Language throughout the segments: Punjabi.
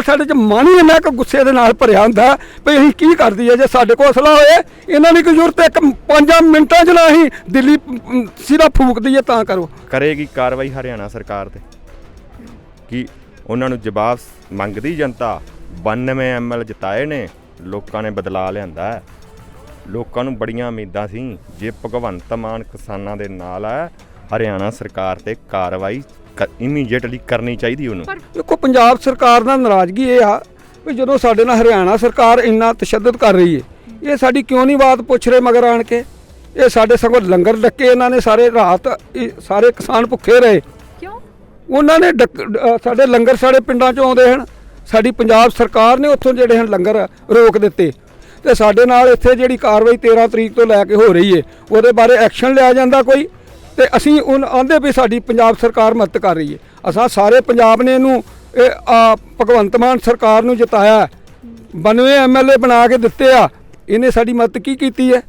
ਨਾਲ ਸਾਡੇ ਚ ਮਨ ਹੀ ਇੰਨਾ ਕੁ ਗੁੱਸੇ ਦੇ ਨਾਲ ਭਰਿਆ ਹੁੰਦਾ ਵੀ ਅਸੀਂ ਕੀ ਕਰਦੀ ਹੈ ਜੇ ਸਾਡੇ ਕੋਲ ਅਸਲਾ ਹੋਏ, ਇਹਨਾਂ ਦੀ ਕੋਈ ਜ਼ਰੂਰਤ ਇੱਕ ਪੰਜਾਂ ਮਿੰਟਾਂ ਚ ਨਾ ਅਸੀਂ ਦਿੱਲੀ ਸਿਰਾ ਫੂਕ ਦਈਏ ਤਾਂ ਕਰੋ। ਕਰੇਗੀ ਕਾਰਵਾਈ ਹਰਿਆਣਾ ਸਰਕਾਰ ਤੇ। ਕਿ ਉਹਨਾਂ ਨੂੰ ਜਵਾਬ ਮੰਗਦੀ ਜਨਤਾ? 92 ਐਮਐਲ ਜਿਤਾਏ ਨੇ, ਲੋਕਾਂ ਨੇ ਬਦਲਾ ਲਿਆਂਦਾ ਹੈ। ਲੋਕਾਂ ਨੂੰ ਬੜੀਆਂ ਉਮੀਦਾਂ ਸੀ, ਜੇ ਭਗਵੰਤ ਮਾਨ ਕਿਸਾਨਾਂ ਦੇ ਨਾਲ ਹੈ ਹਰਿਆਣਾ ਸਰਕਾਰ ਤੇ ਕਾਰਵਾਈ ਇਮੀਡੀਏਟਲੀ ਕਰਨੀ ਚਾਹੀਦੀ ਉਹਨੂੰ। ਦੇਖੋ ਪੰਜਾਬ ਸਰਕਾਰ ਨਾਲ ਨਾਰਾਜ਼ਗੀ ਇਹ ਆ ਵੀ ਜਦੋਂ ਸਾਡੇ ਨਾਲ ਹਰਿਆਣਾ ਸਰਕਾਰ ਇੰਨਾ ਤਸ਼ੱਦਦ ਕਰ ਰਹੀ ਹੈ ਇਹ ਸਾਡੀ ਕਿਉਂ ਨਹੀਂ ਬਾਤ ਪੁੱਛ ਰਹੇ ਮਗਰ ਆਣ ਕੇ? ਇਹ ਸਾਡੇ ਸਗੋਂ ਲੰਗਰ ਡੱਕੇ ਇਹਨਾਂ ਨੇ ਸਾਰੇ ਰਾਤ ਸਾਰੇ ਕਿਸਾਨ ਭੁੱਖੇ ਰਹੇ। ਕਿਉਂ? ਉਹਨਾਂ ਨੇ ਸਾਡੇ ਲੰਗਰ ਸਾਡੇ ਪਿੰਡਾਂ 'ਚੋਂ ਆਉਂਦੇ ਹਨ। ਸਾਡੀ ਪੰਜਾਬ ਸਰਕਾਰ ਨੇ ਉੱਥੋਂ ਜਿਹੜੇ ਹਨ ਲੰਗਰ ਰੋਕ ਦਿੱਤੇ। ਤੇ ਸਾਡੇ ਨਾਲ ਇੱਥੇ ਜਿਹੜੀ ਕਾਰਵਾਈ 13 ਤਰੀਕ ਤੋਂ ਲੈ ਕੇ ਹੋ ਰਹੀ ਹੈ ਉਹਦੇ ਬਾਰੇ ਐਕਸ਼ਨ ਲਿਆ ਜਾਂਦਾ ਕੋਈ? ਤੇ ਅਸੀਂ ਉਹ ਆਂਦੇ ਵੀ ਸਾਡੀ ਪੰਜਾਬ ਸਰਕਾਰ ਮਦਦ ਕਰ ਰਹੀ ਹੈ। ਅਸਾਂ ਸਾਰੇ ਪੰਜਾਬ ਨੇ ਇਹਨੂੰ ਇਹ ਆ, ਭਗਵੰਤ ਮਾਨ ਸਰਕਾਰ ਨੂੰ ਜਿਤਾਇਆ। 92 ਐਮਐਲਏ ਬਣਾ ਕੇ ਦਿੱਤੇ ਆ। ਇਹਨੇ ਸਾਡੀ ਮਦਦ ਕੀ ਕੀਤੀ ਹੈ?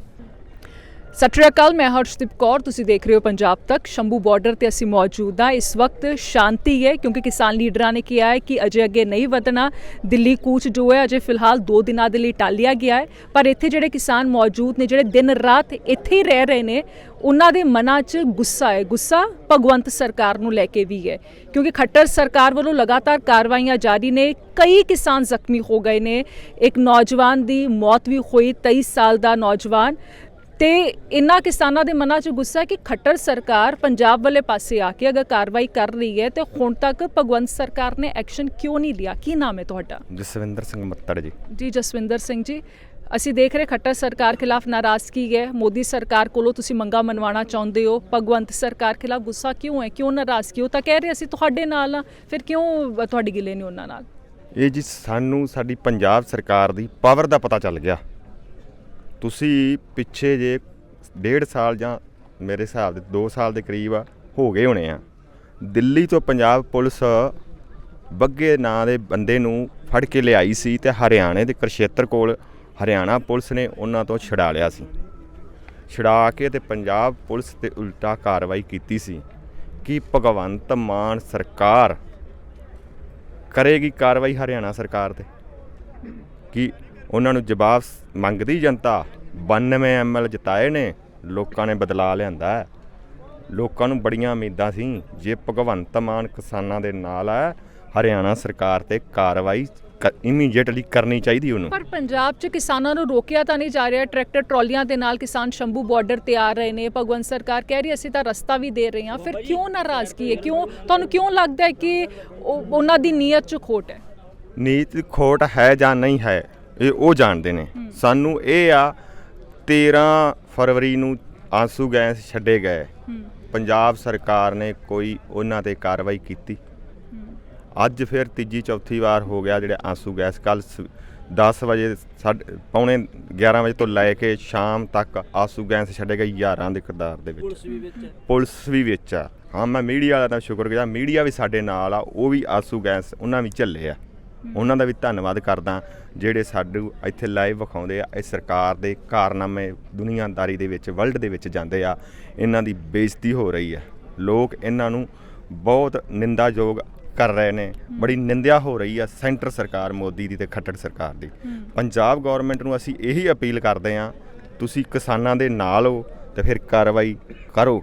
ਸਤਿ ਸ਼੍ਰੀ ਅਕਾਲ, ਮੈਂ ਹਰਸ਼ਦੀਪ ਕੌਰ, ਤੁਸੀਂ ਦੇਖ ਰਹੇ ਹੋ ਪੰਜਾਬ ਤੱਕ। ਸ਼ੰਭੂ ਬਾਰਡਰ ਤੇ ਅਸੀਂ ਮੌਜੂਦ ਹਾਂ। ਇਸ ਵਕਤ ਸ਼ਾਂਤੀ ਹੈ, ਕਿਉਂਕਿ ਕਿਸਾਨ ਲੀਡਰਾਂ ਨੇ ਕਿਹਾ ਹੈ ਕਿ ਅਜੇ ਅੱਗੇ ਨਹੀਂ ਵਧਣਾ। ਦਿੱਲੀ ਕੂਚ ਜੋ ਹੈ, ਅਜੇ ਫਿਲਹਾਲ 2 ਦਿਨਾਂ ਦੇ ਲਈ ਟਾਲਿਆ ਗਿਆ ਹੈ। ਪਰ ਇੱਥੇ ਜਿਹੜੇ ਕਿਸਾਨ ਮੌਜੂਦ ਨੇ, ਜਿਹੜੇ ਦਿਨ ਰਾਤ ਇੱਥੇ ਹੀ ਰਹਿ ਰਹੇ ਨੇ, ਉਹਨਾਂ ਦੇ ਮਨਾਂ 'ਚ ਗੁੱਸਾ ਹੈ। ਗੁੱਸਾ ਭਗਵੰਤ ਸਰਕਾਰ ਨੂੰ ਲੈ ਕੇ ਵੀ ਹੈ, ਕਿਉਂਕਿ ਖੱਟਰ ਸਰਕਾਰ ਵੱਲੋਂ ਲਗਾਤਾਰ ਕਾਰਵਾਈਆਂ ਜਾਰੀ ਨੇ। ਕਈ ਕਿਸਾਨ ਜ਼ਖਮੀ ਹੋ ਗਏ ਨੇ। ਇੱਕ ਨੌਜਵਾਨ ਦੀ ਮੌਤ ਵੀ ਹੋਈ 23 ਸਾਲ ਦਾ ਨੌਜਵਾਨ। ਤੇ ਇਨ੍ਹਾਂ ਕਿਸਾਨਾਂ ਦੇ ਮਨਾਂ 'ਚ ਗੁੱਸਾ ਹੈ ਕਿ ਖੱਟਰ ਸਰਕਾਰ ਪੰਜਾਬ ਵਾਲੇ ਪਾਸੇ ਆ ਕੇ ਅਗਰ ਕਾਰਵਾਈ ਕਰ ਰਹੀ ਹੈ ਤੇ ਹੁਣ ਤੱਕ ਭਗਵੰਤ ਸਰਕਾਰ ਨੇ ਐਕਸ਼ਨ ਕਿਉਂ ਨਹੀਂ ਲਿਆ? ਕੀ ਨਾਮ ਹੈ ਤੁਹਾਡਾ? ਜਸਵਿੰਦਰ ਸਿੰਘ ਮੱਤੜ ਜੀ। ਜੀ ਜਸਵਿੰਦਰ ਸਿੰਘ ਜੀ ਅਸੀਂ ਦੇਖ ਰਹੇ ਖੱਟਰ ਸਰਕਾਰ ਖਿਲਾਫ ਨਾਰਾਜ਼ਗੀ ਹੈ? ਮੋਦੀ ਸਰਕਾਰ ਕੋਲੋਂ ਤੁਸੀਂ ਮੰਗਾ ਮਨਵਾਉਣਾ ਚਾਹੁੰਦੇ ਹੋ ਭਗਵੰਤ ਸਰਕਾਰ ਖਿਲਾਫ ਗੁੱਸਾ ਕਿਉਂ ਹੈ? ਕਿਉਂ ਨਾਰਾਜ਼ਗੀ ਉਹ ਤਾਂ ਕਹਿ ਰਹੇ ਅਸੀਂ ਤੁਹਾਡੇ ਨਾਲ ਹਾਂ ਫਿਰ ਕਿਉਂ ਤੁਹਾਡੀ ਗਿਲੇ ਨਹੀਂ ਉਹਨਾਂ ਨਾਲ? ਇਹ ਜੀ ਸਾਨੂੰ ਸਾਡੀ ਪੰਜਾਬ ਸਰਕਾਰ ਦੀ ਪਾਵਰ ਦਾ ਪਤਾ ਚੱਲ ਗਿਆ। ਤੁਸੀਂ ਪਿੱਛੇ ਜੇ ਡੇਢ ਸਾਲ ਜਾਂ ਮੇਰੇ ਹਿਸਾਬ ਦੇ 2 ਸਾਲ ਦੇ ਕਰੀਬ ਆ, ਹੋ ਗਏ ਹੋਣੇ ਆ। ਦਿੱਲੀ ਤੋਂ ਪੰਜਾਬ ਪੁਲਿਸ ਬੱਗੇ ਨਾਂ ਦੇ ਬੰਦੇ ਨੂੰ ਫੜ ਕੇ ਲਿਆਈ ਸੀ ਤੇ ਹਰਿਆਣੇ ਦੇ ਕੁਰਸ਼ੇਤਰ ਕੋਲ ਹਰਿਆਣਾ ਪੁਲਿਸ ਨੇ ਉਹਨਾਂ ਤੋਂ ਛਡਾ ਲਿਆ ਸੀ। ਛਡਾ ਕੇ ਤੇ ਪੰਜਾਬ ਪੁਲਿਸ ਤੇ ਉਲਟਾ ਕਾਰਵਾਈ ਕੀਤੀ ਸੀ ਕਿ ਭਗਵੰਤ ਮਾਨ ਸਰਕਾਰ ਕਰੇਗੀ ਕਾਰਵਾਈ ਹਰਿਆਣਾ ਸਰਕਾਰ ਤੇ? ਕਿ ਉਹਨਾਂ ਨੂੰ ਜਵਾਬ ਮੰਗਦੀ ਜਨਤਾ 92 ਐਮਐਲ ਜਿਤਾਏ ਨੇ ਲੋਕਾਂ ਨੇ ਬਦਲਾ ਲਿਆਂਦਾ ਹੈ। ਲੋਕਾਂ ਨੂੰ ਬੜੀਆਂ ਉਮੀਦਾਂ ਸੀ ਜੇ ਭਗਵੰਤ ਮਾਨ ਕਿਸਾਨਾਂ ਦੇ ਨਾਲ ਹੈ ਹਰਿਆਣਾ ਸਰਕਾਰ ਤੇ ਕਾਰਵਾਈ ਇਮੀਡੀਏਟਲੀ ਕਰਨੀ ਚਾਹੀਦੀ ਉਹਨੂੰ। ਪਰ ਪੰਜਾਬ 'ਚ ਕਿਸਾਨਾਂ ਨੂੰ ਰੋਕਿਆ ਤਾਂ ਨਹੀਂ ਜਾ ਰਿਹਾ ਟਰੈਕਟਰ ਟਰਾਲੀਆਂ ਦੇ ਨਾਲ ਕਿਸਾਨ ਸ਼ੰਭੂ ਬਾਰਡਰ ਤੇ ਆ ਰਹੇ ਨੇ ਭਗਵੰਤ ਸਰਕਾਰ ਕਹਿ ਰਹੀ ਅਸੀਂ ਤਾਂ ਰਸਤਾ ਵੀ ਦੇ ਰਹੇ ਹਾਂ। ਫਿਰ ਕਿਉਂ ਨਾਰਾਜ਼ਗੀ ਹੈ ਕਿਉਂ ਤੁਹਾਨੂੰ ਕਿਉਂ ਲੱਗਦਾ ਹੈ ਕਿ ਉਹ- ਉਹਨਾਂ ਦੀ ਨੀਅਤ 'ਚ ਖੋਟ ਹੈ? ਨੀਤ ਖੋਟ ਹੈ ਜਾਂ ਨਹੀਂ ਹੈ? ਇਹ ਉਹ ਜਾਣਦੇ ਨੇ। ਸਾਨੂੰ ਇਹ ਆ 13 ਫਰਵਰੀ ਨੂੰ ਆਂਸੂ ਗੈਸ ਛੱਡੇ ਗਏ। ਪੰਜਾਬ ਸਰਕਾਰ ਨੇ ਕੋਈ ਉਹਨਾਂ ਤੇ ਕਾਰਵਾਈ ਕੀਤੀ। ਅੱਜ ਫਿਰ ਤੀਜੀ ਚੌਥੀ ਵਾਰ ਹੋ ਗਿਆ ਜਿਹੜੇ ਆਂਸੂ ਗੈਸ ਕੱਲ 10 ਵਜੇ ਪੌਣੇ 11 ਵਜੇ ਤੋਂ ਲੈ ਕੇ ਸ਼ਾਮ ਤੱਕ ਆਂਸੂ ਗੈਸ ਛੱਡੇ ਗਏ ਯਾਰਾਂ ਦੇ ਕਿਰਦਾਰ ਦੇ ਵਿੱਚ। ਪੁਲਿਸ ਵੀ ਵਿੱਚ ਆ। ਹਾਂ ਮੈਂ ਮੀਡੀਆ ਵਾਲਾ ਦਾ ਸ਼ੁਕਰਗੁਜ਼ਾਰ ਮੀਡੀਆ ਵੀ ਸਾਡੇ ਨਾਲ ਆ ਉਹ ਵੀ ਆਂਸੂ ਗੈਸ ਉਹਨਾਂ ਵੀ ਝੱਲੇ ਆ। ਉਹਨਾਂ ਦਾ ਵੀ ਧੰਨਵਾਦ ਕਰਦਾ ਜਿਹੜੇ ਸਾਨੂੰ ਇੱਥੇ ਲਾਈਵ ਵਿਖਾਉਂਦੇ ਆ ਇਹ ਸਰਕਾਰ ਦੇ ਕਾਰਨਾਮੇ ਦੁਨੀਆਦਾਰੀ ਦੇ ਵਿੱਚ ਵਰਲਡ ਦੇ ਵਿੱਚ ਜਾਂਦੇ ਆ ਇਹਨਾਂ ਦੀ ਬੇਇੱਜ਼ਤੀ ਹੋ ਰਹੀ ਹੈ। ਲੋਕ ਇਹਨਾਂ ਨੂੰ ਬਹੁਤ ਨਿੰਦਾਯੋਗ ਕਰ ਰਹੇ ਨੇ। ਬੜੀ ਨਿੰਦਿਆ ਹੋ ਰਹੀ ਆ ਸੈਂਟਰ ਸਰਕਾਰ ਮੋਦੀ ਦੀ ਤੇ ਖੱਟੜ ਸਰਕਾਰ ਦੀ। ਪੰਜਾਬ ਗਵਰਨਮੈਂਟ ਨੂੰ ਅਸੀਂ ਇਹੀ ਅਪੀਲ ਕਰਦੇ ਆ ਤੁਸੀਂ ਕਿਸਾਨਾਂ ਦੇ ਨਾਲ ਹੋ ਤੇ ਫਿਰ ਕਾਰਵਾਈ ਕਰੋ।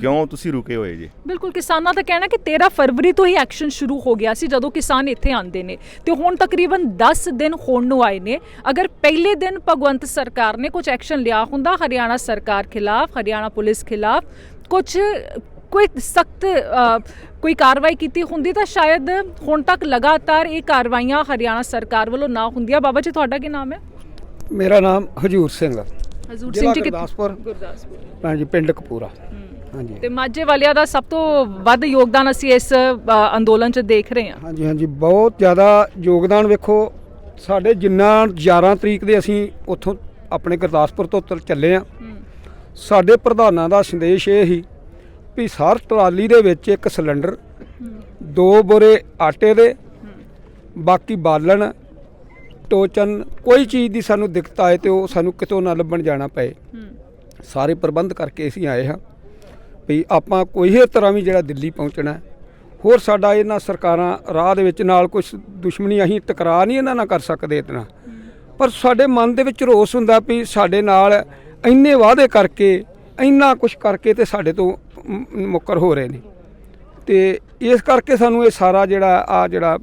ਕਿਉਂ ਤੁਸੀਂ ਰੁਕੇ ਹੋਏ ਜੀ? ਬਿਲਕੁਲ ਕਿਸਾਨਾਂ ਦਾ ਕਹਿਣਾ ਕਿ 13 ਫਰਵਰੀ ਤੋਂ ਹੀ ਐਕਸ਼ਨ ਸ਼ੁਰੂ ਹੋ ਗਿਆ ਸੀ ਜਦੋਂ ਕਿਸਾਨ ਇੱਥੇ ਆਂਦੇ ਨੇ। ਤੇ ਹੁਣ ਤਕਰੀਬਨ 10 ਦਿਨ ਹੋਣ ਨੂੰ ਆਏ ਨੇ। ਅਗਰ ਪਹਿਲੇ ਦਿਨ ਭਗਵੰਤ ਸਰਕਾਰ ਨੇ ਕੁਝ ਐਕਸ਼ਨ ਲਿਆ ਹੁੰਦਾ ਹਰਿਆਣਾ ਸਰਕਾਰ ਖਿਲਾਫ ਹਰਿਆਣਾ ਪੁਲਿਸ ਖਿਲਾਫ ਕੁਝ ਕੋਈ ਸਖਤ ਕੋਈ ਕਾਰਵਾਈ ਕੀਤੀ ਹੁੰਦੀ ਤਾਂ ਸ਼ਾਇਦ ਹੁਣ ਤੱਕ ਲਗਾਤਾਰ ਇਹ ਕਾਰਵਾਈਆਂ ਹਰਿਆਣਾ ਸਰਕਾਰ ਵੱਲੋਂ ਨਾ ਹੁੰਦੀਆਂ। ਬਾਬਾ ਜੀ ਤੁਹਾਡਾ ਕੀ ਨਾਮ ਹੈ? ਮੇਰਾ ਨਾਮ ਹਜੂਰ ਸਿੰਘ ਆ। ਹਜ਼ੂਰ ਸਿੰਘ ਜੀ ਗੁਰਦਾਸਪੁਰ। ਹਾਂਜੀ ਪਿੰਡ ਕਪੂਰਾ। ਹਾਂਜੀ। ਤੇ ਮਾਝੇ ਵਾਲਿਆਂ ਦਾ ਸਭ ਤੋਂ ਵੱਧ ਯੋਗਦਾਨ ਅਸੀਂ ਇਸ ਅ, ਅੰਦੋਲਨ 'ਚ ਦੇਖ ਰਹੇ ਹਾਂ। ਹਾਂਜੀ ਹਾਂਜੀ। ਬਹੁਤ ਜ਼ਿਆਦਾ ਯੋਗਦਾਨ ਵੇਖੋ। ਸਾਡੇ ਜਿੰਨਾ 11 ਤਰੀਕ ਦੇ ਅਸੀਂ ਉੱਥੋਂ ਆਪਣੇ ਗੁਰਦਾਸਪੁਰ ਤੋਂ ਤੁਰ ਚੱਲੇ ਆ ਸਾਡੇ ਪ੍ਰਧਾਨਾਂ ਦਾ ਸੰਦੇਸ਼ ਇਹ ਸੀ ਵੀ ਸਰ ਟਰਾਲੀ ਦੇ ਵਿੱਚ ਇੱਕ ਸਿਲੰਡਰ ਦੋ ਬੋਰੇ ਆਟੇ ਦੇ ਬਾਕੀ ਬਾਲਣ ਟੋਚਨ ਕੋਈ ਚੀਜ਼ ਦੀ ਸਾਨੂੰ ਦਿੱਕਤ ਆਏ ਤੇ ਉਹ ਸਾਨੂੰ ਕਿਤੋਂ ਨਾ ਲੱਭਣ ਜਾਣਾ ਪਏ। ਸਾਰੇ ਪ੍ਰਬੰਧ ਕਰਕੇ ਅਸੀਂ ਆਏ ਹਾਂ। ਵੀ ਆਪਾਂ ਕੋਈ ਵੀ ਤਰ੍ਹਾਂ ਵੀ ਜਿਹੜਾ ਦਿੱਲੀ ਪਹੁੰਚਣਾ ਹੈ, ਹੋਰ ਸਾਡਾ ਇਹਨਾਂ ਸਰਕਾਰਾਂ ਰਾਹ ਦੇ ਵਿੱਚ ਨਾਲ ਕੁਝ ਦੁਸ਼ਮਣੀ ਅਸੀਂ ਟਕਰਾ ਨਹੀਂ ਇਹਨਾਂ ਨਾਲ ਕਰ ਸਕਦੇ ਇਤਨਾ। ਪਰ ਸਾਡੇ ਮਨ ਦੇ ਵਿੱਚ ਰੋਸ ਹੁੰਦਾ ਵੀ ਸਾਡੇ ਨਾਲ ਇੰਨੇ ਵਾਅਦੇ ਕਰਕੇ ਇੰਨਾ ਕੁਝ ਕਰਕੇ ਤੇ ਸਾਡੇ ਤੋਂ ਮੁੱਕਰ ਹੋ ਰਹੇ ਨੇ। ਤੇ ਇਸ ਕਰਕੇ ਸਾਨੂੰ ਇਹ ਸਾਰਾ ਜਿਹੜਾ ਆ ਜਿਹੜਾ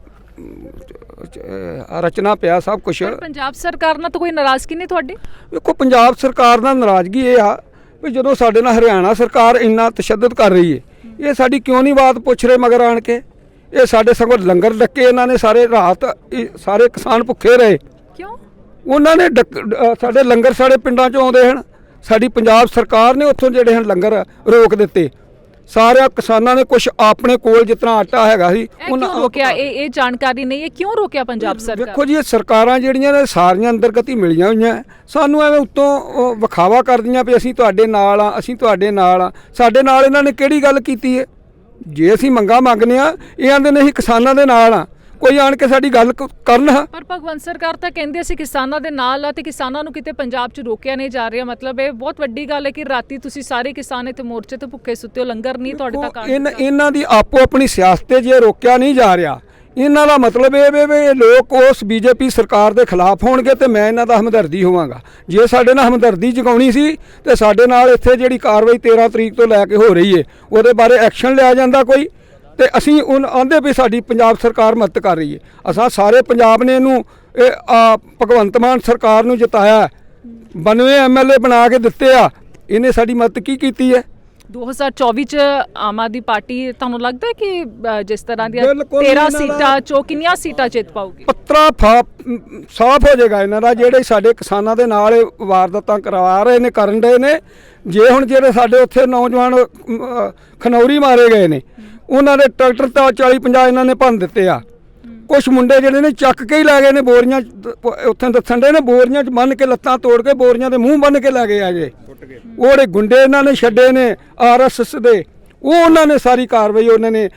ਰਚਨਾ ਪਿਆ ਸਭ ਕੁਝ ਪੰਜਾਬ ਸਰਕਾਰ ਨਾਲ ਤਾਂ ਕੋਈ ਨਾਰਾਜ਼ਗੀ ਨਹੀਂ ਤੁਹਾਡੀ? ਵੇਖੋ ਪੰਜਾਬ ਸਰਕਾਰ ਨਾਲ ਨਾਰਾਜ਼ਗੀ ਇਹ ਆ ਵੀ ਜਦੋਂ ਸਾਡੇ ਨਾਲ ਹਰਿਆਣਾ ਸਰਕਾਰ ਇੰਨਾ ਤਸ਼ੱਦਦ ਕਰ ਰਹੀ ਏ ਇਹ ਸਾਡੀ ਕਿਉਂ ਨਹੀਂ ਬਾਤ ਪੁੱਛ ਰਹੇ ਮਗਰ ਆਣ ਕੇ? ਇਹ ਸਾਡੇ ਸਗੋਂ ਲੰਗਰ ਡੱਕੇ ਇਹਨਾਂ ਨੇ ਸਾਰੇ ਰਾਤ ਸਾਰੇ ਕਿਸਾਨ ਭੁੱਖੇ ਰਹੇ। ਕਿਉਂ? ਉਹਨਾਂ ਨੇ ਸਾਡੇ ਲੰਗਰ ਸਾਡੇ ਪਿੰਡਾਂ 'ਚ ਆਉਂਦੇ ਹਨ। ਸਾਡੀ ਪੰਜਾਬ ਸਰਕਾਰ ਨੇ ਉੱਥੋਂ ਜਿਹੜੇ ਹਨ ਲੰਗਰ ਰੋਕ ਦਿੱਤੇ। ਸਾਰਿਆਂ ਕਿਸਾਨਾਂ ਨੇ ਕੁਝ ਆਪਣੇ ਕੋਲ ਜਿਤਨਾ ਆਟਾ ਹੈਗਾ ਸੀ ਇਹ ਕਿਉਂ ਰੋਕਿਆ? ਇਹ ਇਹ ਜਾਣਕਾਰੀ ਨਹੀਂ ਹੈ ਕਿਉਂ ਰੋਕਿਆ ਪੰਜਾਬ ਸਰਕਾਰ? ਵੇਖੋ ਜੀ ਇਹ ਸਰਕਾਰਾਂ ਜਿਹੜੀਆਂ ਨੇ ਸਾਰੀਆਂ ਅੰਦਰਗਤ ਮਿਲੀਆਂ ਹੋਈਆਂ। ਸਾਨੂੰ ਐਵੇਂ ਉੱਤੋਂ ਵਿਖਾਵਾ ਕਰਦੀਆਂ ਵੀ ਅਸੀਂ ਤੁਹਾਡੇ ਨਾਲ ਆ ਅਸੀਂ ਤੁਹਾਡੇ ਨਾਲ ਆ। ਸਾਡੇ ਨਾਲ ਇਹਨਾਂ ਨੇ ਕਿਹੜੀ ਗੱਲ ਕੀਤੀ ਹੈ ਜੇ ਅਸੀਂ ਮੰਗਾ ਮੰਗਨੇ ਆ ਇਹ ਆਂਦੇ ਨੇ ਅਸੀਂ ਕਿਸਾਨਾਂ ਦੇ ਨਾਲ ਆ। ਕੋਈ ਆਣ ਕੇ ਸਾਡੀ ਗੱਲ ਕ- ਕਰਨ ਪਰ ਭਗਵੰਤ ਸਰਕਾਰ ਤਾਂ ਕਹਿੰਦੇ ਅਸੀਂ ਕਿਸਾਨਾਂ ਦੇ ਨਾਲ ਆ ਤੇ ਕਿਸਾਨਾਂ ਨੂੰ ਕਿਤੇ ਪੰਜਾਬ 'ਚ ਰੋਕਿਆ ਨਹੀਂ ਜਾ ਰਿਹਾ। ਮਤਲਬ ਇਹ ਬਹੁਤ ਵੱਡੀ ਗੱਲ ਹੈ ਕਿ ਰਾਤੀ ਤੁਸੀਂ ਸਾਰੇ ਕਿਸਾਨ ਇੱਥੇ ਮੋਰਚੇ ਤੇ ਭੁੱਖੇ ਸੁੱਤੇ ਹੋ ਲੰਗਰ ਨਹੀਂ ਤੁਹਾਡੇ ਤੱਕ ਉਹ ਇਨ- ਇਹਨਾਂ ਦੀ ਆਪੋ ਆਪਣੀ ਸਿਆਸਤ ਤੇ ਜੇ ਰੋਕਿਆ ਨਹੀਂ ਜਾ ਰਿਹਾ। ਇਹਨਾਂ ਦਾ ਮਤਲਬ ਇਹ ਵੇ ਵੀ ਇਹ ਲੋਕ ਉਸ ਬੀਜੇਪੀ ਸਰਕਾਰ ਦੇ ਖਿਲਾਫ ਹੋਣਗੇ ਤੇ ਮੈਂ ਇਹਨਾਂ ਦਾ ਹਮਦਰਦੀ ਹੋਵਾਂਗਾ। ਜੇ ਸਾਡੇ ਨਾਲ ਹਮਦਰਦੀ ਜਗਾਉਣੀ ਸੀ ਤੇ ਸਾਡੇ ਨਾਲ ਇੱਥੇ ਜਿਹੜੀ ਕਾਰਵਾਈ 13 ਤਰੀਕ ਤੋਂ ਲੈ ਕੇ ਹੋ ਰਹੀ ਏ ਉਹਦੇ ਬਾਰੇ ਐਕਸ਼ਨ ਲਿਆ ਜਾਂਦਾ ਕੋਈ? ਤੇ ਅਸੀਂ ਉਹ ਆਂਦੇ ਵੀ ਸਾਡੀ ਪੰਜਾਬ ਸਰਕਾਰ ਮਦਦ ਕਰ ਰਹੀ ਏ ਅਸਾਂ ਸਾਰੇ ਪੰਜਾਬ ਨੇ ਇਹਨੂੰ ਇਹ ਭਗਵੰਤ ਮਾਨ ਸਰਕਾਰ ਨੂੰ ਜਿਤਾਇਆ। ਹੈ। 92 ਐਮਐਲਏ ਬਣਾ ਕੇ ਦਿੱਤੇ ਆ। ਇਹਨੇ ਸਾਡੀ ਮਦਦ ਕੀ ਕੀਤੀ ਹੈ? 2024 ਚ ਆਮ ਆਦਮੀ ਪਾਰਟੀ ਤੁਹਾਨੂੰ ਲੱਗਦਾ ਹੈ ਕਿ ਜਿਸ ਤਰ੍ਹਾਂ ਦੀਆਂ ਬਿਲਕੁਲ 13 ਇਹਨਾਂ ਦਾ- ਸੀਟਾਂ ਚੋਂ ਕਿੰਨੀਆਂ ਸੀਟਾਂ ਜਿੱਤ ਪਾਊਗੀ? ਪੱਤਰਾ ਸਾਫ਼ ਹੋ ਜਾਏਗਾ ਇਹਨਾਂ ਦਾ ਜਿਹੜੇ ਸਾਡੇ ਕਿਸਾਨਾਂ ਦੇ ਨਾਲ ਵਾਰਦਾਤਾਂ ਕਰਵਾ ਰਹੇ ਨੇ ਕਰਨ ਦੇ ਨੇ। ਜੇ ਹੁਣ ਜਿਹੜੇ ਸਾਡੇ ਉੱਥੇ ਨੌਜਵਾਨ ਖਨੌਰੀ ਮਾਰੇ ਗਏ ਨੇ ਉਹਨਾਂ ਦੇ ਟਰੈਕਟਰ ਤਾਂ 40 50 ਇਹਨਾਂ ਨੇ ਭੰਨ ਦਿੱਤੇ ਆ। ਕੁਝ ਮੁੰਡੇ ਜਿਹੜੇ ਨੇ ਚੱਕ ਕੇ ਹੀ ਲੈ ਗਏ ਨੇ ਬੋਰੀਆਂ ਉੱਥੇ ਦੱਸਣ ਦੇ ਨੇ ਬੋਰੀਆਂ 'ਚ ਬੰਨ ਕੇ ਲੱਤਾਂ ਤੋੜ ਕੇ ਬੋਰੀਆਂ ਦੇ ਮੂੰਹ ਬੰਨ ਕੇ ਲੈ ਗਏ ਆ ਜੇ ਉਹ ਜਿਹੜੇ ਗੁੰਡੇ ਇਹਨਾਂ ਨੇ ਛੱਡੇ ਨੇ ਆਰਐਸਐਸ ਦੇ। ਉਹ ਉਹਨਾਂ ਨੇ ਸਾਰੀ ਕਾਰਵਾਈ ਉਹਨਾਂ ਨੇ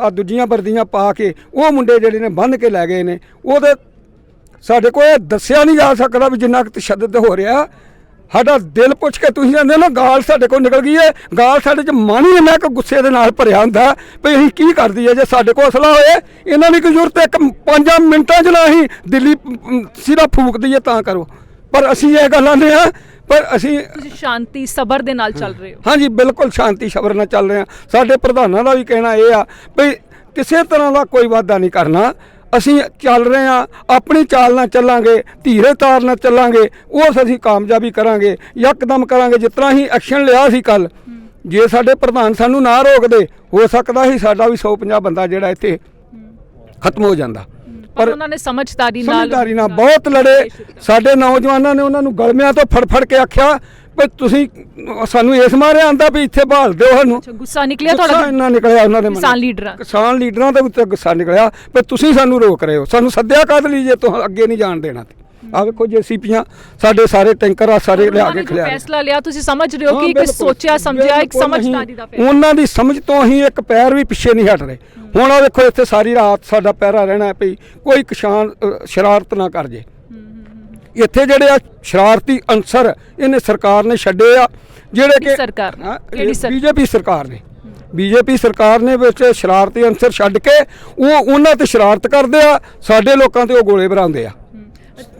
ਆ ਦੂਜੀਆਂ ਵਰਦੀਆਂ ਪਾ ਕੇ ਉਹ ਮੁੰਡੇ ਜਿਹੜੇ ਨੇ ਬੰਨ ਕੇ ਲੈ ਗਏ ਨੇ। ਉਹਦੇ ਸਾਡੇ ਕੋਲ ਇਹ ਦੱਸਿਆ ਨਹੀਂ ਜਾ ਸਕਦਾ ਵੀ ਜਿੰਨਾ ਕੁ ਤਸ਼ੱਦਦ ਹੋ ਰਿਹਾ। ਸਾਡਾ ਦਿਲ ਪੁੱਛ ਕੇ ਤੁਸੀਂ ਜਾਂਦੇ ਨਾ ਗਾਲ ਸਾਡੇ ਕੋਲ ਨਿਕਲ ਗਈ ਹੈ ਗਾਲ ਸਾਡੇ ਚ ਮਨ ਹੀ ਇੰਨਾ ਕੁ ਗੁੱਸੇ ਦੇ ਨਾਲ ਭਰਿਆ ਹੁੰਦਾ ਵੀ ਅਸੀਂ ਕੀ ਕਰਦੀ ਹੈ ਜੇ ਸਾਡੇ ਕੋਲ ਅਸਲਾ ਹੋਏ ਇਹਨਾਂ ਦੀ ਕੋਈ ਜ਼ਰੂਰਤ ਇੱਕ ਪੰਜਾਂ ਮਿੰਟਾਂ ਚ ਨਾ ਅਸੀਂ ਦਿੱਲੀ ਸਿਰਾ ਫੂਕ ਦਈਏ ਤਾਂ ਕਰੋ। ਪਰ ਅਸੀਂ ਇਹ ਗੱਲਾਂ ਨੇ ਆ ਪਰ ਅਸੀਂ ਤੁਸੀਂ ਸ਼ਾਂਤੀ ਸਬਰ ਦੇ ਨਾਲ ਚੱਲ ਰਹੇ ਹੋ। ਹਾਂਜੀ ਬਿਲਕੁਲ ਸ਼ਾਂਤੀ ਸ਼ਬਰ ਨਾਲ ਚੱਲ ਰਹੇ ਹਾਂ। ਸਾਡੇ ਪ੍ਰਧਾਨਾਂ ਦਾ ਵੀ ਕਹਿਣਾ ਇਹ ਆ ਵੀ ਕਿਸੇ ਤਰ੍ਹਾਂ ਦਾ ਕੋਈ ਵਾਅਦਾ ਨਹੀਂ ਕਰਨਾ। ਅਸੀਂ ਚੱਲ ਰਹੇ ਹਾਂ ਆਪਣੀ ਚਾਲ ਨਾਲ ਚੱਲਾਂਗੇ ਧੀਰੇ ਤਾਰ ਨਾਲ ਚੱਲਾਂਗੇ ਉਸ ਅਸੀਂ ਕਾਮਯਾਬੀ ਕਰਾਂਗੇ ਯਕਦਮ ਕਰਾਂਗੇ ਜਿਸ ਤਰ੍ਹਾਂ ਹੀ ਐਕਸ਼ਨ ਲਿਆ ਸੀ ਕੱਲ ਜੇ ਸਾਡੇ ਪ੍ਰਧਾਨ ਸਾਨੂੰ ਨਾ ਰੋਕਦੇ ਹੋ ਸਕਦਾ ਸੀ ਸਾਡਾ ਵੀ 150 ਬੰਦਾ ਜਿਹੜਾ ਇੱਥੇ ਖਤਮ ਹੋ ਜਾਂਦਾ। ਪਰ ਉਹਨਾਂ ਨੇ ਸਮਝਦਾਰੀ ਨਾਲ ਸਮਝਦਾਰੀ ਨਾਲ ਬਹੁਤ ਲੜੇ। ਸਾਡੇ ਨੌਜਵਾਨਾਂ ਨੇ ਉਹਨਾਂ ਨੂੰ ਗਲਮਿਆਂ ਤੋਂ ਫੜ ਫੜ ਕੇ ਆਖਿਆ ਵੀ ਤੁਸੀਂ ਸਾਨੂੰ ਇਸ ਮਾਰੇ ਆਂਦਾ ਵੀ ਇੱਥੇ ਬਹਾਲ ਦਿਓ ਸਾਨੂੰ। ਅੱਛਾ, ਗੁੱਸਾ ਨਿਕਲਿਆ ਗੁੱਸਾ ਤੁਹਾਡਾ ਇੰਨਾ ਨਿਕਲਿਆ ਉਹਨਾਂ ਦੇ ਮਨ ਕਿਸਾਨ ਲੀਡਰਾਂ? ਕਿਸਾਨ ਲੀਡਰਾਂ ਦੇ ਉੱਤੇ ਗੁੱਸਾ ਨਿਕਲਿਆ ਵੀ ਤੁਸੀਂ ਸਾਨੂੰ ਰੋਕ ਰਹੇ ਹੋ। ਸਾਨੂੰ ਸੱਦਿਆ ਕਾਹਦੇ ਲਈ ਜੇ ਤੁਸੀਂ ਅੱਗੇ ਨਹੀਂ ਜਾਣ ਦੇਣਾ ਆ ਵੇਖੋ ਜੇਸੀਪੀਆਂ ਸਾਡੇ ਸਾਰੇ ਟੈਂਕਰ ਆ ਸਾਰੇ ਲਿਆ ਕੇ ਜੋ ਖਿਲਿਆ ਫੈਸਲਾ ਲਿਆ ਤੁਸੀਂ ਸਮਝ ਰਹੇ ਹੋ ਕਿ ਇੱਕ ਸੋਚਿਆ ਸਮਝਿਆ ਇੱਕ ਸਮਝਦਾਰੀ ਦਾ ਫੈਸਲਾ। ਉਹਨਾਂ ਦੀ ਸਮਝ ਤੋਂ ਹੀ ਇੱਕ ਪੈਰ ਵੀ ਪਿੱਛੇ ਨਹੀਂ ਹਟ ਰਹੇ। ਹੁਣ ਆ ਵੇਖੋ ਇੱਥੇ ਸਾਰੀ ਰਾਤ ਸਾਡਾ ਪਹਿਰਾ ਰਹਿਣਾ ਭਈ ਕੋਈ ਕਿਸਾਨ ਸ਼ਰਾਰਤ ਨਾ ਕਰ ਜੇ। ਇੱਥੇ ਜਿਹੜੇ ਆ ਸ਼ਰਾਰਤੀ ਅੰਸਰ ਇਹਨੇ ਸਰਕਾਰ ਨੇ ਛੱਡੇ ਆ ਜਿਹੜੇ ਕਿ ਸਰਕਾਰ ਨੇ? ਕਿਹੜੀ ਸਰਕਾਰ? ਬੀਜੇਪੀ ਸਰਕਾਰ ਨੇ ਬੀਜੇਪੀ ਸਰਕਾਰ ਨੇ ਵਿੱਚ ਸ਼ਰਾਰਤੀ ਅੰਸਰ ਛੱਡ ਕੇ ਉਹ ਉਹਨਾਂ ਤੇ ਸ਼ਰਾਰਤ ਕਰਦੇ ਆ ਸਾਡੇ ਲੋਕਾਂ ਤੇ ਉਹ ਗੋਲੇ ਭਰਾਉਂਦੇ ਆ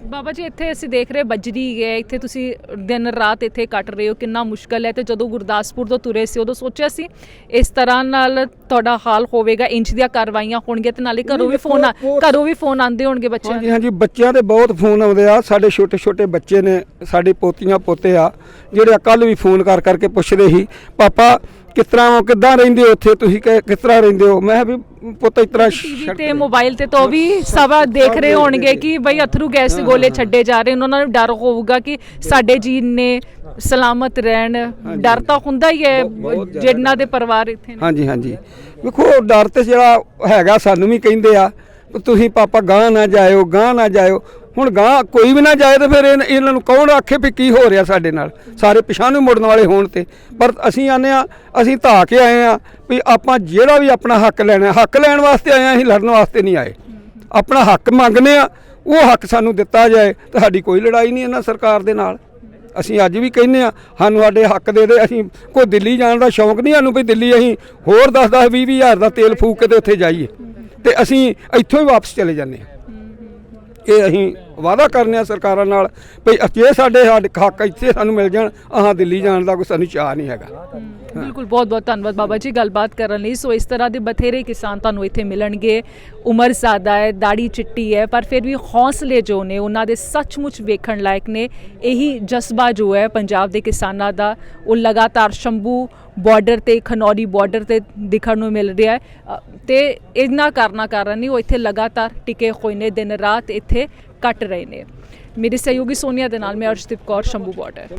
ਬਾਬਾ ਜੀ ਇੱਥੇ ਅਸੀਂ ਦੇਖ ਰਹੇ ਬੱਜਰੀ ਹੈ ਇੱਥੇ ਤੁਸੀਂ ਦਿਨ ਰਾਤ ਇੱਥੇ ਕੱਟ ਰਹੇ ਹੋ ਕਿੰਨਾ ਮੁਸ਼ਕਲ ਹੈ ਤੇ ਜਦੋਂ ਗੁਰਦਾਸਪੁਰ ਤੋਂ ਤੁਰੇ ਸੀ ਉਦੋਂ ਸੋਚਿਆ ਸੀ ਇਸ ਤਰ੍ਹਾਂ ਨਾਲ ਤੁਹਾਡਾ ਹਾਲ ਹੋਵੇਗਾ ਇੰਚ ਦੀਆਂ ਕਾਰਵਾਈਆਂ ਹੋਣਗੀਆਂ ਤੇ ਨਾਲੇ ਘਰੋਂ ਵੀ ਫੋਨ ਆ- ਘਰੋਂ ਵੀ ਫੋਨ ਆਉਂਦੇ ਹੋਣਗੇ ਬੱਚਿਆਂ ਹਾਂਜੀ ਹਾਂਜੀ ਬੱਚਿਆਂ ਦੇ ਬਹੁਤ ਫੋਨ ਆਉਂਦੇ ਆ ਸਾਡੇ ਛੋਟੇ ਛੋਟੇ ਬੱਚੇ ਨੇ ਸਾਡੇ ਪੋਤੀਆਂ ਪੋਤੇ ਆ ਜਿਹੜੇ ਕੱਲ ਵੀ ਫੋਨ ਕਰ ਕਰਕੇ ਪੁੱਛਦੇ ਸੀ ਪਾਪਾ ਕਿਸ ਤਰ੍ਹਾਂ ਹੋ ਕਿੱਦਾਂ ਰਹਿੰਦੇ ਹੋ ਉੱਥੇ? ਤੁਸੀਂ ਕਿ- ਕਿਸ ਤਰ੍ਹਾਂ ਰਹਿੰਦੇ ਹੋ? ਮੈਂ ਕਿਹਾ ਵੀ ਪੁੱਤ ਇਸ ਤਰ੍ਹਾਂ ਟੀਵੀ ਤੇ ਮੋਬਾਈਲ ਤੇ ਤਾਂ ਉਹ ਵੀ ਸਭਾ ਦੇਖ ਰਹੇ ਹੋਣਗੇ ਕਿ ਬਈ ਅਥਰੂ ਗੈਸ ਦੇ ਗੋਲੇ ਛੱਡੇ ਜਾ ਰਹੇ ਨੇ। ਉਹਨਾਂ ਨੂੰ ਡਰ ਹੋਊਗਾ ਕਿ ਸਾਡੇ ਜੀ ਨੇ ਸਲਾਮਤ ਰਹਿਣ। ਡਰ ਤਾਂ ਹੁੰਦਾ ਹੀ ਹੈ ਬਹੁਤ ਜ਼ਿਆਦਾ। ਜਿਨ੍ਹਾਂ ਦੇ ਪਰਿਵਾਰ ਇੱਥੇ ਨੇ। ਹਾਂਜੀ ਹਾਂਜੀ। ਵੇਖੋ ਡਰ ਤੇ ਜਿਹੜਾ ਹੈਗਾ ਸਾਨੂੰ ਵੀ ਕਹਿੰਦੇ ਆ ਵੀ ਤੁਸੀਂ ਪਾਪਾ ਗਾਂ ਨਾ ਜਾਇਓ ਗਾਂ ਨਾ ਜਾਇਓ। ਹੁਣ ਗਾਂ ਕੋਈ ਵੀ ਨਾ ਜਾਏ ਤੇ ਫਿਰ ਇਹ- ਇਹਨਾਂ ਨੂੰ ਕੌਣ ਆਖੇ ਵੀ ਕੀ ਹੋ ਰਿਹਾ ਸਾਡੇ ਨਾਲ? ਸਾਰੇ ਪਿਛਾਂ ਨੂੰ ਮੁੜਨ ਵਾਲੇ ਹੋਣ ਤੇ। ਪਰ ਅਸੀਂ ਆਨੇ ਆ ਅਸੀਂ ਧਾ ਕੇ ਆਏ ਆ ਵੀ ਆਪਾਂ ਜਿਹੜਾ ਵੀ ਆਪਣਾ ਹੱਕ ਲੈਣਾ ਹੱਕ ਲੈਣ ਵਾਸਤੇ ਆਏ ਆ ਅਸੀਂ ਲੜਨ ਵਾਸਤੇ ਨਹੀਂ ਆਏ। ਆਪਣਾ ਹੱਕ ਮੰਗਨੇ ਆ ਉਹ ਹੱਕ ਸਾਨੂੰ ਦਿੱਤਾ ਜਾਏ ਤਾਂ ਸਾਡੀ ਕੋਈ ਲੜਾਈ ਨਹੀਂ ਇਹਨਾਂ ਸਰਕਾਰ ਦੇ ਨਾਲ। ਅਸੀਂ ਅੱਜ ਵੀ ਕਹਿੰਦੇ ਆ ਸਾਨੂੰ ਸਾਡੇ ਹੱਕ ਦੇ ਦੇ, ਅਸੀਂ ਕੋਈ ਦਿੱਲੀ ਜਾਣ ਦਾ ਸ਼ੌਂਕ ਨਹੀਂ, ਸਾਨੂੰ ਵੀ ਦਿੱਲੀ ਅਸੀਂ ਹੋਰ 10 10 20 ਹਜ਼ਾਰ ਦਾ ਤੇਲ ਫੂਕ ਕੇ ਤੇ ਉੱਥੇ ਜਾਈਏ। ਤੇ ਅਸੀਂ ਇੱਥੋਂ ਹੀ ਵਾਪਸ ਚਲੇ ਜਾਂਦੇ ਆ ਇਹ ਅਸੀਂ ਵਾਅਦਾ ਕਰਨੇ ਆ ਸਰਕਾਰਾਂ ਨਾਲ ਵੀ ਜੇ ਸਾਡੇ ਹੱਕ ਇੱਥੇ ਸਾਨੂੰ ਮਿਲ ਜਾਣ, ਆਹਾਂ ਦਿੱਲੀ ਜਾਣ ਦਾ ਕੋਈ ਸਾਨੂੰ ਚਾਹ ਨਹੀਂ ਹੈਗਾ। ਬਿਲਕੁਲ, ਬਹੁਤ ਬਹੁਤ ਧੰਨਵਾਦ ਬਾਬਾ ਜੀ ਗੱਲਬਾਤ ਕਰਨ ਲਈ। ਸੋ ਇਸ ਤਰ੍ਹਾਂ ਦੇ ਬਥੇਰੇ ਕਿਸਾਨ ਤੁਹਾਨੂੰ ਇੱਥੇ ਮਿਲਣਗੇ। ਉਮਰ ਜ਼ਿਆਦਾ ਹੈ, ਦਾੜੀ ਚਿੱਟੀ ਹੈ, ਪਰ ਫਿਰ ਵੀ ਹੌਸਲੇ ਜੋ ਨੇ, ਉਹਨਾਂ ਦੇ ਸੱਚਮੁੱਚ ਵੇਖਣ ਲਾਇਕ ਨੇ। ਇਹੀ ਜਜ਼ਬਾ ਜੋ ਹੈ ਪੰਜਾਬ ਦੇ ਕਿਸਾਨਾਂ ਦਾ, ਉਹ ਲਗਾਤਾਰ ਸ਼ੰਭੂ ਬਾਰਡਰ ਤੇ, ਖਨੌਰੀ ਬਾਰਡਰ ਤੇ ਦਿਖਣ ਨੂੰ ਮਿਲ ਰਿਹਾ ਹੈ। ਤੇ ਇਹਨਾਂ ਕਾਰਨਾਂ ਕਾਰਨ ਹੀ ਉਹ ਇੱਥੇ ਲਗਾਤਾਰ ਟਿਕੇ ਹੋਏ ਨੇ, ਦਿਨ ਰਾਤ ਇੱਥੇ ਕੱਟ ਰਹੇ ਨੇ। ਮੇਰੇ ਸਹਿਯੋਗੀ ਸੋਨੀਆ ਦੇ ਨਾਲ ਮੈਂ ਅਰਸ਼ਦੀਪ ਕੌਰ, ਸ਼ੰਭੂ ਬਾਰਡਰ